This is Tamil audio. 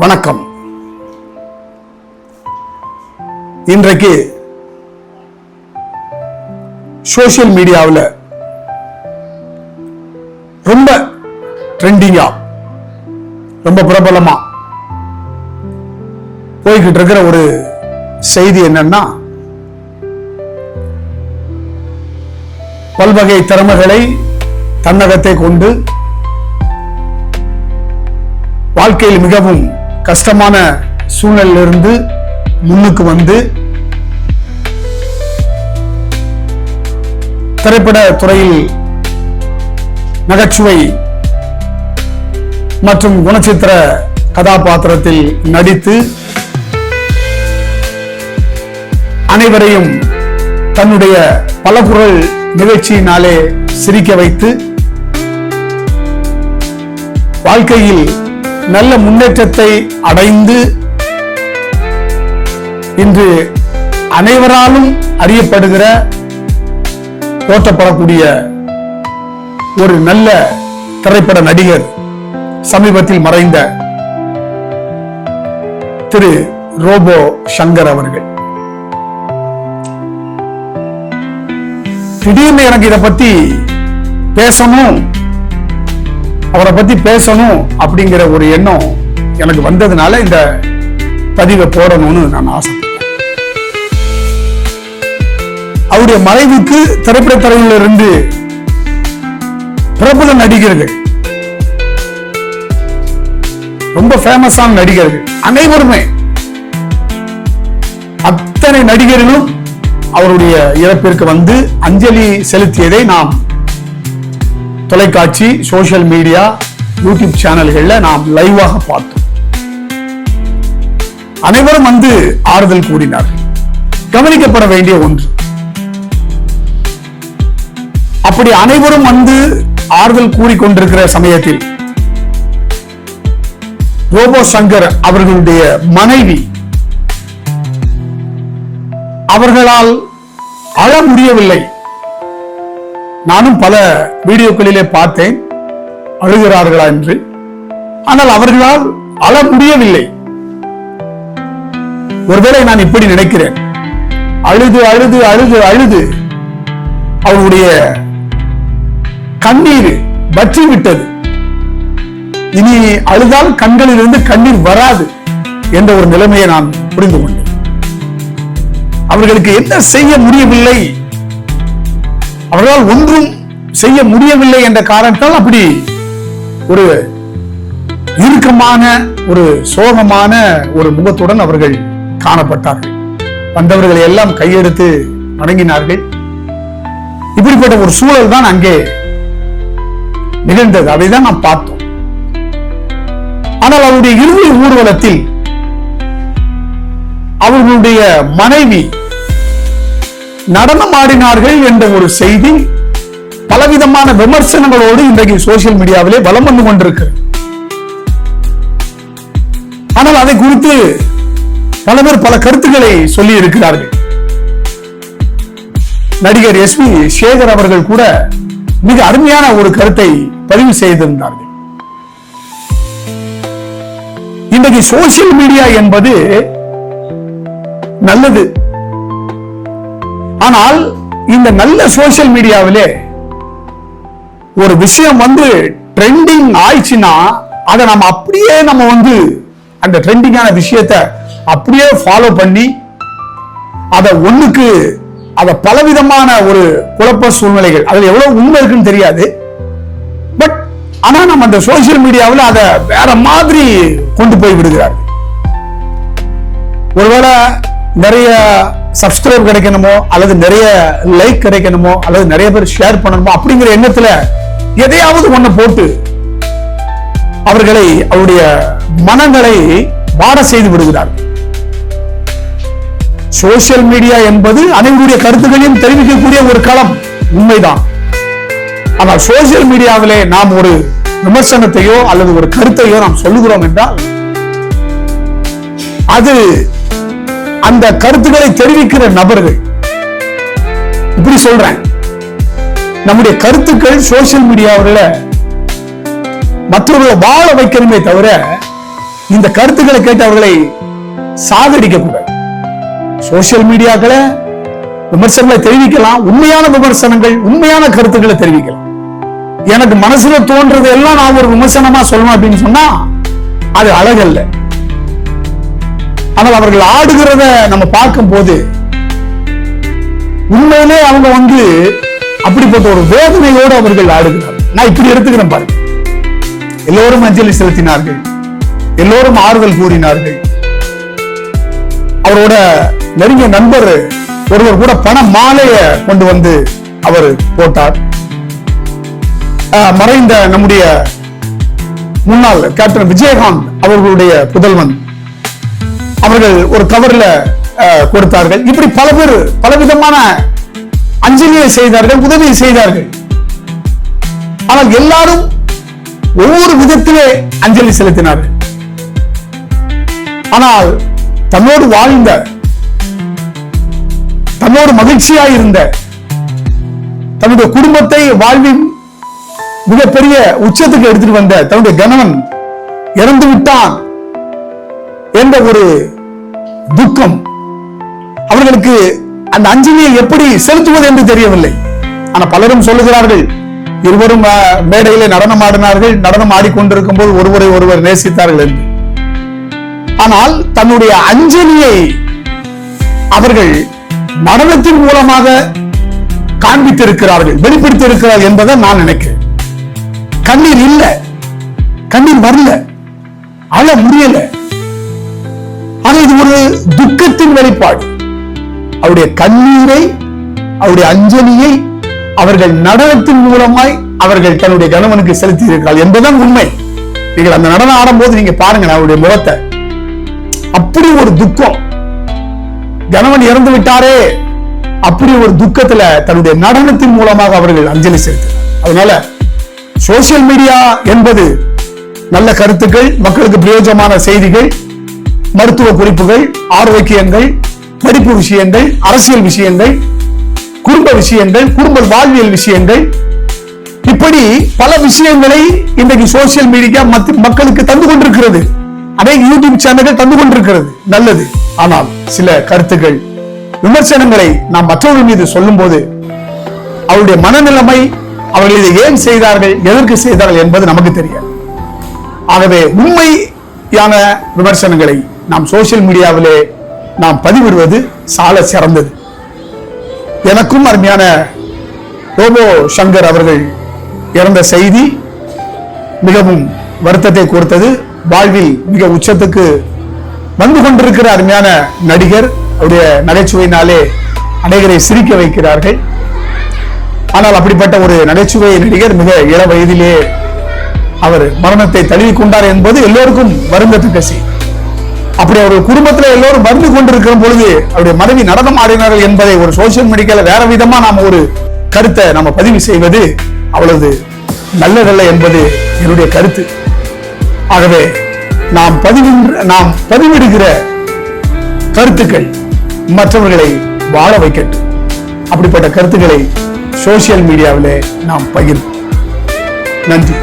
வணக்கம். இன்றைக்கு சோசியல் மீடியாவில் ரொம்ப ட்ரெண்டிங்கா ரொம்ப பிரபலமா போய்கிட்டு இருக்கிற ஒரு செய்தி என்னன்னா பல்வகை திறமைகளை தன்னகத்தை கொண்டு வாழ்க்கையில் மிகவும் கஷ்டமான சூழ்நிலையிலிருந்து முன்னுக்கு வந்து திரைப்பட துறையில் நகைச்சுவை மற்றும் குணச்சித்திர கதாபாத்திரத்தில் நடித்து அனைவரையும் தன்னுடைய பல குரல் நிகழ்ச்சியினாலே சிரிக்க வைத்து வாழ்க்கையில் நல்ல முன்னேற்றத்தை அடைந்து இன்று அனைவராலும் அறியப்படுகிற போற்றப்படக்கூடிய ஒரு நல்ல திரைப்பட நடிகர் சமீபத்தில் மறைந்த திரு ரோபோ சங்கர் அவர்கள். திடீர்னு எனக்கு இதை பத்தி பேசணும். அவரை பத்தி பேசணும் அப்படிங்கிற ஒரு எண்ணம் எனக்கு வந்ததுனால இந்த பதிவை போடணும்னு நான் ஆசைப்பட்டேன். அவருடைய மறைவுக்கு திரைப்படத்துறையில் இருந்து பிரபல நடிகர்கள் ரொம்ப ஃபேமஸான நடிகர்கள் அனைவருமே அத்தனை நடிகர்களும் அவருடைய இறப்பிற்கு வந்து அஞ்சலி செலுத்தியதை நாம் தொலைக்காட்சி சோசியல் மீடியா யூடியூப் சேனல்கள்ல நாம் லைவாக பார்த்தோம். அனைவரும் வந்து ஆறுதல் கூறினார் கவனிக்கப்பட வேண்டிய ஒன்று. அப்படி அனைவரும் வந்து ஆறுதல் கூறிக்கொண்டிருக்கிற சமயத்தில் ரோபோ சங்கர் அவர்களுடைய மனைவி அவர்களால் அழ முடியவில்லை. நானும் பல வீடியோக்களிலே பார்த்தேன். அழுகிறார்களா என்று. ஆனால் அவர்களால் அழ முடியவில்லை. ஒருவேளை நான் இப்படி நினைக்கிறேன். அழுது அழுது அழுது அழுது அவருடைய கண்ணீர் வற்றி விட்டது இனி அழுதால் கண்களிலிருந்து கண்ணீர் வராது என்ற ஒரு நிலைமையை நான் புரிந்து கொண்டேன். அவர்களுக்கு என்ன செய்ய முடியவில்லை? அவர்களால் ஒன்றும் செய்ய முடியவில்லை என்ற காரணத்தால் அப்படி ஒரு இறுக்கமான ஒரு சோகமான ஒரு முகத்துடன் அவர்கள் காணப்பட்டார்கள். வந்தவர்களை எல்லாம் கையெடுத்து வணங்கினார்கள். இப்படிப்பட்ட ஒரு சூழல் தான் அங்கே நிகழ்ந்தது. அதைதான் நாம் பார்த்தோம். ஆனால் அவருடைய இறுதி ஊர்வலத்தில் அவர்களுடைய மனைவி நடனமாடினார்கள் என்ற ஒரு செய்தி பலவிதமான விமர்சனங்களோடு இன்றைக்கு சோசியல் மீடியாவிலே வலம் வந்து கொண்டிருக்கு. ஆனால் அதை குறித்து பல பேர் பல கருத்துக்களை சொல்லி இருக்கிறார்கள். நடிகர் எஸ் பி சேகர் அவர்கள் கூட மிக அருமையான ஒரு கருத்தை பதிவு செய்திருந்தார்கள். இன்றைக்கு சோசியல் மீடியா என்பது நல்லது. ஆனால் இந்த நல்ல சோசியல் மீடியாவிலே ஒரு விஷயம் வந்து ட்ரெண்டிங் ஆயிடுச்சுன்னா அதை நம்ம அப்படியே நம்ம வந்து அந்த ட்ரெண்டிங்கான விஷயத்தை அப்படியே ஃபாலோ பண்ணி அதை ஒண்ணுக்கு அதை பலவிதமான ஒரு குழப்ப சூழ்நிலைகள் அதில் எவ்வளவு உண்மை இருக்குன்னு தெரியாது. பட் ஆனா நம்ம அந்த சோசியல் மீடியாவில் அதை வேற மாதிரி கொண்டு போய் விடுகிறார்கள். ஒருவேளை நிறைய சப்ஸ்கிரைப் கிடைக்கணுமோ அல்லது நிறைய லைக் கிடைக்கணுமோ அல்லது நிறைய பேர் ஷேர் பண்ணணுமோ அப்படிங்கிற எண்ணத்துல எதையாவது ஒண்ணு போட்டு அவர்களை அவருடைய மனங்களை வாட செய்து விடுகிறார். சோசியல் மீடியா என்பது அனைவருடைய கருத்துக்களையும் தெரிவிக்கக்கூடிய ஒரு களம் உண்மைதான். ஆனால் சோசியல் மீடியாவிலே நாம் ஒரு விமர்சனத்தையோ அல்லது ஒரு கருத்தையோ நாம் சொல்லுகிறோம் என்றால் அது அந்த கருத்துக்களை தெரிவிக்கிற நபர்கள். இப்படி சொல்றேன். நம்முடைய கருத்துக்கள் சோசியல் மீடியாவில் மற்றவர்களை வாழ வைக்கணுமே தவிர இந்த கருத்துக்களை கேட்டு அவர்களை சாகடிக்க கூடாது சோசியல் மீடியாக்களை விமர்சனங்களை தெரிவிக்கலாம் உண்மையான விமர்சனங்கள் உண்மையான கருத்துக்களை தெரிவிக்கலாம். எனக்கு மனசுல தோன்றது எல்லாம் நான் ஒரு விமர்சனமா சொல்லணும் அப்படின்னு சொன்னா அது அழகல்ல. ஆனால் அவர்கள் ஆடுகிறத நம்ம பார்க்கும் போது உண்மையிலே அவங்க வந்து அப்படிப்பட்ட ஒரு வேதனையோடு அவர்கள் ஆடுகிறார்கள் நான் இப்படி எடுத்துக்கிறேன் பாருங்க. எல்லோரும் அஞ்சலி செலுத்தினார்கள். எல்லோரும் ஆறுதல் கூறினார்கள். அவரோட நெருங்கிய நண்பர் ஒருவர் கூட பண மாலைய கொண்டு வந்து அவர் போட்டார். ஆஹ், மறைந்த நம்முடைய முன்னாள் கேப்டன் விஜயகாந்த் அவர்களுடைய புதல்வன். அவர்கள் ஒரு கவர்ல கொடுத்தார்கள். இப்படி பல பேர் பலவிதமான அஞ்சலியை செய்தார்கள் உதவியை செய்தார்கள். ஆனால் எல்லாரும் ஒவ்வொரு விதத்திலே அஞ்சலி செலுத்தினார்கள். ஆனால் தன்னோடு வாழ்ந்த தன்னோடு மகிழ்ச்சியாய் இருந்த தன்னுடைய குடும்பத்தை வாழ்வின் மிகப்பெரிய உச்சத்துக்கு எடுத்துட்டு வந்த தன்னுடைய கணவன் இறந்து விட்டான் என்ற ஒரு துக்கம் அவர்களுக்கு அந்த அஞ்சலியை எப்படி செலுத்துவது என்று தெரியவில்லை. ஆனா பலரும் சொல்லுகிறார்கள் இருவரும் மேடையிலே நடனம் ஆடினார்கள் நடனம் ஆடிக்கொண்டிருக்கும் போது ஒருவரை ஒருவர் நேசித்தார்கள் என்று. ஆனால் தன்னுடைய அஞ்சலியை அவர்கள் நடனத்தின் மூலமாக காண்பித்திருக்கிறார்கள் வெளிப்படுத்தியிருக்கிறார் என்பதை நான் நினைக்கிறேன். கண்ணீர் இல்ல கண்ணீர் வரல அழ முடியல. ஆனா ஒரு துக்கத்தின் வெளிப்பாடு. அவருடைய கண்ணீரை அவருடைய அஞ்சலியை அவர்கள் நடனத்தின் மூலமாய் அவர்கள் தன்னுடைய கணவனுக்கு செலுத்தி இருக்கிறார்கள் என்பதுதான் உண்மை. நீங்கள் அந்த நடனம் ஆடும்போது நீங்க பாருங்க அவருடைய முகத்தை. அப்படி ஒரு துக்கம். கணவன் இறந்து விட்டாரே. அப்படி ஒரு துக்கத்துல தன்னுடைய நடனத்தின் மூலமாக அவர்கள் அஞ்சலி செலுத்தினார் அதனால சோசியல் மீடியா என்பது நல்ல கருத்துக்கள் மக்களுக்கு பிரயோஜனமான செய்திகள். மருத்துவ குறிப்புகள் ஆரோக்கியங்கள் படிப்பு விஷயங்கள் அரசியல் விஷயங்கள் குடும்ப விஷயங்கள் குடும்ப வாழ்வியல் விஷயங்கள். இப்படி பல விஷயங்களை இன்றைக்கு சோசியல் மீடியா மக்களுக்கு தந்து கொண்டிருக்கிறது. அநேக யூடியூப் சேனல்கள் தந்து கொண்டிருக்கிறது. நல்லது. ஆனால் சில கருத்துக்கள் விமர்சனங்களை நாம் மற்றவர்கள் மீது சொல்லும் போது அவருடைய மனநிலைமை அவர்கள் இதை ஏன் செய்தார்கள் எதற்கு செய்தார்கள் என்பது நமக்கு தெரியாது. ஆகவே உண்மையான விமர்சனங்களை நாம் சோசியல் மீடியாவிலே நாம் பதிவிடுவது சால சிறந்தது. எனக்கும் அருமையான ரோபோ சங்கர் அவர்கள் இறந்த செய்தி மிகவும் வருத்தத்தை கொடுத்தது. வாழ்வில் மிக உச்சத்துக்கு வந்து கொண்டிருக்கிற அருமையான நடிகர் அவருடைய நகைச்சுவையினாலே அநேகரை சிரிக்க வைக்கிறார்கள். ஆனால் அப்படிப்பட்ட ஒரு நகைச்சுவை நடிகர் மிக இள வயதிலே அவர் மரணத்தை தழுவிக்கொண்டார் என்பது எல்லோருக்கும் வருந்தத்தக்க செய்தி. அப்படி அவருடைய குடும்பத்துல எல்லோரும் வந்து கொண்டிருக்கிற பொழுது அவருடைய மனைவி நடனம் ஆடினார்கள் என்பதை ஒரு சோசியல் மீடியால வேற விதமா நாம ஒரு கருத்தை நம்ம பதிவு செய்வது அவ்வளவு நல்லதல்ல என்பது என்னுடைய கருத்து. ஆகவே நாம் பதிவின்ற நாம் பதிவிடுகிற கருத்துக்கள் மற்றவர்களை வாழ வைக்கட்டும். அப்படிப்பட்ட கருத்துக்களை சோசியல் மீடியாவிலே நாம் பகிர்வோம். நன்றி.